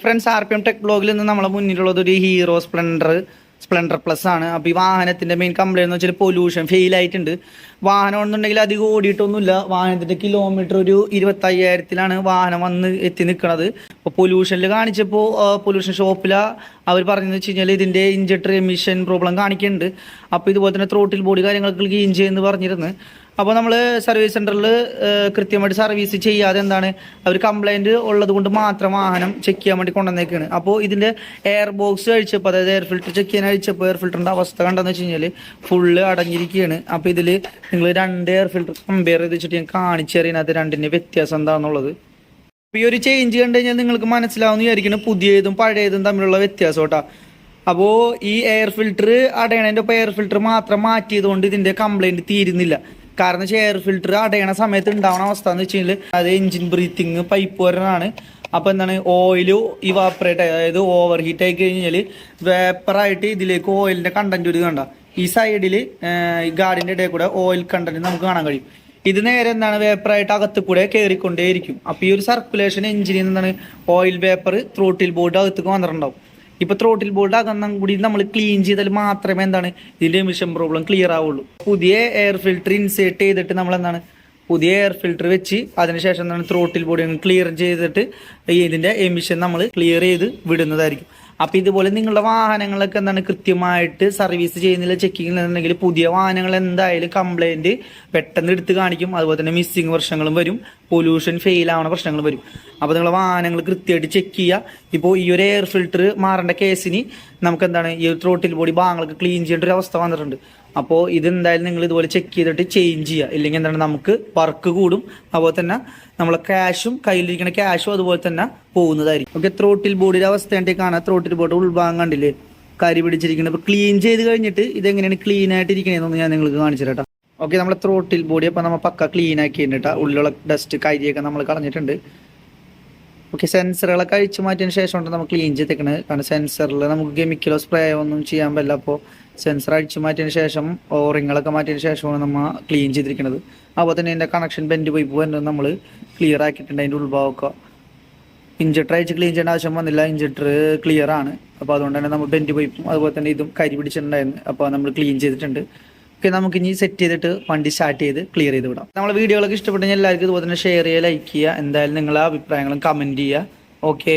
Friends R P M tech ബ്ലോഗിൽ നിന്ന് നമ്മളെ മുന്നിലുള്ളത് ഒരു ഹീറോ സ്പ്ലെൻഡർ സ്പ്ലെൻഡർ പ്ലസ് ആണ്. അപ്പോൾ ഈ വാഹനത്തിന്റെ മെയിൻ കംപ്ലൈന്റ് എന്ന് വെച്ചാൽ പൊല്യൂഷൻ ഫെയിൽ ആയിട്ടുണ്ട്. വാഹനം എന്നുണ്ടെങ്കിൽ അധികം ഓടിയിട്ടൊന്നുമില്ല. വാഹനത്തിന്റെ കിലോമീറ്റർ ഒരു ഇരുപത്തയ്യായിരത്തിലാണ് വാഹനം വന്ന് എത്തി നിൽക്കുന്നത് അപ്പോൾ പൊല്യൂഷനിൽ കാണിച്ചപ്പോൾ പൊല്യൂഷൻ ഷോപ്പിൽ അവർ പറഞ്ഞതെന്ന് വെച്ച് കഴിഞ്ഞാൽ ഇതിന്റെ ഇഞ്ചക്ടർ എമിഷൻ പ്രോബ്ലം കാണിക്കുന്നുണ്ട്. അപ്പോൾ ഇതുപോലെ തന്നെ ത്രോട്ടിൽ ബോഡി കാര്യങ്ങൾക്ക് ക്ലീൻ ചെയ്യുമെന്ന് പറഞ്ഞിരുന്നു. അപ്പോൾ നമ്മൾ സർവീസ് സെന്ററിൽ കൃത്യമായിട്ട് സർവീസ് ചെയ്യാതെ എന്താണ് അവർ കംപ്ലൈന്റ് ഉള്ളത് കൊണ്ട് മാത്രം വാഹനം ചെക്ക് ചെയ്യാൻ വേണ്ടി കൊണ്ടുവന്നേക്കാണ്. അപ്പോൾ ഇതിന്റെ എയർ ബോക്സ് കഴിച്ചപ്പോൾ അതായത് എയർ ഫിൽറ്റർ ചെക്ക് ചെയ്യാൻ കഴിച്ചപ്പോൾ എയർ ഫിൽറ്ററിന്റെ അവസ്ഥ കണ്ടെന്ന് വെച്ച് കഴിഞ്ഞാൽ ഫുള്ള് അടഞ്ഞിരിക്കുകയാണ് അപ്പോൾ ഇതിൽ നിങ്ങൾ രണ്ട് എയർ ഫിൽറ്റർ കമ്പയർ ചെയ്ത് വെച്ചിട്ട് ഞാൻ കാണിച്ചു രണ്ടിന്റെ വ്യത്യാസം എന്താണെന്നുള്ളത് അപ്പോൾ ഈ ഒരു ചേഞ്ച് കണ്ടു കഴിഞ്ഞാൽ നിങ്ങൾക്ക് മനസ്സിലാവുന്ന വിചാരിക്കണം പുതിയതും പഴയതും തമ്മിലുള്ള വ്യത്യാസം കേട്ടോ. അപ്പോൾ ഈ എയർ ഫിൽറ്റർ അടയണതിന്റെ ഒപ്പം എയർ ഫിൽറ്റർ മാത്രം മാറ്റിയതുകൊണ്ട് ഇതിന്റെ കംപ്ലൈന്റ് തീരുന്നില്ല. കാരണം വെച്ചാൽ എയർ ഫിൽറ്റർ അടയണ സമയത്ത് ഉണ്ടാവുന്ന അവസ്ഥ എന്ന് വെച്ച് കഴിഞ്ഞാൽ അത് എഞ്ചിൻ ബ്രീത്തിങ് പൈപ്പ് വരണമാണ് അപ്പോൾ എന്താണ്? ഓയിൽ ഇവാപ്പറേറ്റ് അതായത് ഓവർ ഹീറ്റ് ആയി കഴിഞ്ഞാൽ വേപ്പറായിട്ട് ഇതിലേക്ക് ഓയിലിന്റെ കണ്ടന്റ് ഒരു കണ്ട? ഈ സൈഡിൽ ഈ ഗാർഡിന്റെ ഇടയിൽ കൂടെ ഓയിൽ കണ്ടന്റ് നമുക്ക് കാണാൻ കഴിയും. ഇത് നേരെ എന്താണ്? വേപ്പറായിട്ട് അകത്ത് കൂടെ കയറിക്കൊണ്ടേയിരിക്കും അപ്പോൾ ഈ ഒരു സർക്കുലേഷൻ എഞ്ചിനിൽ നിന്നാണ് ഓയിൽ വേപ്പർ ത്രോട്ടിൽ ബോർഡ് അകത്തേക്ക് വന്നിട്ടുണ്ടാവും. ഇപ്പൊ ത്രോട്ടിൽ ബോൾഡ് അകന്നം കൂടി നമ്മൾ ക്ലീൻ ചെയ്താൽ മാത്രമേ എന്താണ് ഇതിന്റെ എമിഷൻ പ്രോബ്ലം ക്ലിയർ ആവുള്ളൂ. പുതിയ എയർ ഫിൽറ്റർ ഇൻസേർട്ട് ചെയ്തിട്ട് നമ്മൾ എന്താണ് പുതിയ എയർ ഫിൽറ്റർ വെച്ച് അതിനുശേഷം എന്താണ് ത്രോട്ടിൽ ബോഡി ക്ലിയർ ചെയ്തിട്ട് ഇതിന്റെ എമിഷൻ നമ്മൾ ക്ലിയർ ചെയ്ത് വിടുന്നതായിരിക്കും. അപ്പൊ ഇതുപോലെ നിങ്ങളുടെ വാഹനങ്ങളൊക്കെ എന്താണ് കൃത്യമായിട്ട് സർവീസ് ചെയ്യുന്നില്ല ചെക്കിംഗ് ഉണ്ടെങ്കിൽ പുതിയ വാഹനങ്ങൾ എന്തായാലും കംപ്ലൈന്റ് പെട്ടെന്ന് എടുത്ത് കാണിക്കും. അതുപോലെ തന്നെ മിസ്സിങ് പ്രശ്നങ്ങളും വരും പൊല്യൂഷൻ ഫെയിൽ ആവുന്ന പ്രശ്നങ്ങളും വരും. അപ്പോൾ നിങ്ങളുടെ വാഹനങ്ങൾ കൃത്യമായിട്ട് ചെക്ക് ചെയ്യുക. ഇപ്പോൾ ഈ ഒരു എയർ ഫിൽട്ടർ മാറേണ്ട കേസിന് നമുക്ക് എന്താണ് ഈ ത്രോട്ടിൽ ബോഡി ഭാഗങ്ങളൊക്കെ ക്ലീൻ ചെയ്യേണ്ട ഒരു അവസ്ഥ വന്നിട്ടുണ്ട്. അപ്പോൾ ഇത് എന്തായാലും നിങ്ങൾ ഇതുപോലെ ചെക്ക് ചെയ്തിട്ട് ചേഞ്ച് ചെയ്യുക. ഇല്ലെങ്കിൽ എന്താണ് നമുക്ക് വർക്ക് കൂടും. അതുപോലെ തന്നെ നമ്മളെ ക്യാഷും കയ്യിലിരിക്കുന്ന ക്യാഷും അതുപോലെ തന്നെ പോകുന്നതായിരിക്കും. ഓക്കെ ത്രോട്ടിൽ ബോഡിയുടെ അവസ്ഥ ആയിട്ട് കാണാം. ത്രോട്ടിൽ ബോർഡ് ഉൾഭാഗം കണ്ടില്ലേ? കരി പിടിച്ചിരിക്കുന്നത് അപ്പോൾ ക്ലീൻ ചെയ്ത് കഴിഞ്ഞിട്ട് ഇതെങ്ങനെയാണ് ക്ലീൻ ആയിട്ട് ഇരിക്കണേന്നൊന്ന് ഞാൻ നിങ്ങൾക്ക് കാണിച്ചു തരാം ഓക്കെ നമ്മളെ ത്രോട്ടിൽ ബോഡി അപ്പോൾ നമ്മൾ പക്ക ക്ലീൻ ആക്കിയിട്ടുണ്ട് ഉള്ളിലുള്ള ഡസ്റ്റ് കരിയൊക്കെ നമ്മൾ കളഞ്ഞിട്ടുണ്ട്. ഓക്കെ സെൻസറുകളൊക്കെ അഴിച്ചു മാറ്റിയതിന് ശേഷം ഉണ്ട് നമ്മൾ ക്ലീൻ ചെയ്തേക്കണത്. കാരണം സെൻസറിൽ നമുക്ക് കെമിക്കലോ സ്പ്രേ ഒന്നും ചെയ്യാൻ പറ്റില്ല. അപ്പോൾ സെൻസർ അഴിച്ചു മാറ്റിയതിന് ശേഷം ഓറിങ്ങളൊക്കെ മാറ്റിയതിന് ശേഷമാണ് നമ്മൾ ക്ലീൻ ചെയ്തിരിക്കുന്നത് അപ്പോൾ തന്നെ അതിന്റെ കണക്ഷൻ ബെൻഡ് പൈപ്പ് വരുന്നത് നമ്മൾ ക്ലിയർ ആക്കിയിട്ടുണ്ട് അതിന്റെ ഉത്ഭവമൊക്കെ ഇഞ്ചക്ടർ അയച്ച് ക്ലീൻ ചെയ്യേണ്ട ആവശ്യം വന്നില്ല. ഇഞ്ചക്ടർ ക്ലിയർ ആണ്. അപ്പോൾ അതുകൊണ്ട് തന്നെ നമ്മൾ ബെൻഡ് പൈപ്പും അതുപോലെ തന്നെ ഇതും കരി പിടിച്ചിട്ടുണ്ടായിരുന്നു. അപ്പോൾ നമ്മൾ ക്ലീൻ ചെയ്തിട്ടുണ്ട്. ഓക്കെ നമുക്ക് ഇനി സെറ്റ് ചെയ്തിട്ട് വണ്ടി സ്റ്റാർട്ട് ചെയ്ത് ക്ലിയർ ചെയ്ത് വിടാം. നമ്മളെ വീഡിയോകളൊക്കെ ഇഷ്ടപ്പെട്ടെങ്കിൽ എല്ലാവർക്കും ഇതുപോലെ തന്നെ ഷെയർ ചെയ്യുക ലൈക്ക് ചെയ്യുക. എന്തായാലും നിങ്ങളെ അഭിപ്രായങ്ങളും കമന്റ് ചെയ്യുക. ഓക്കെ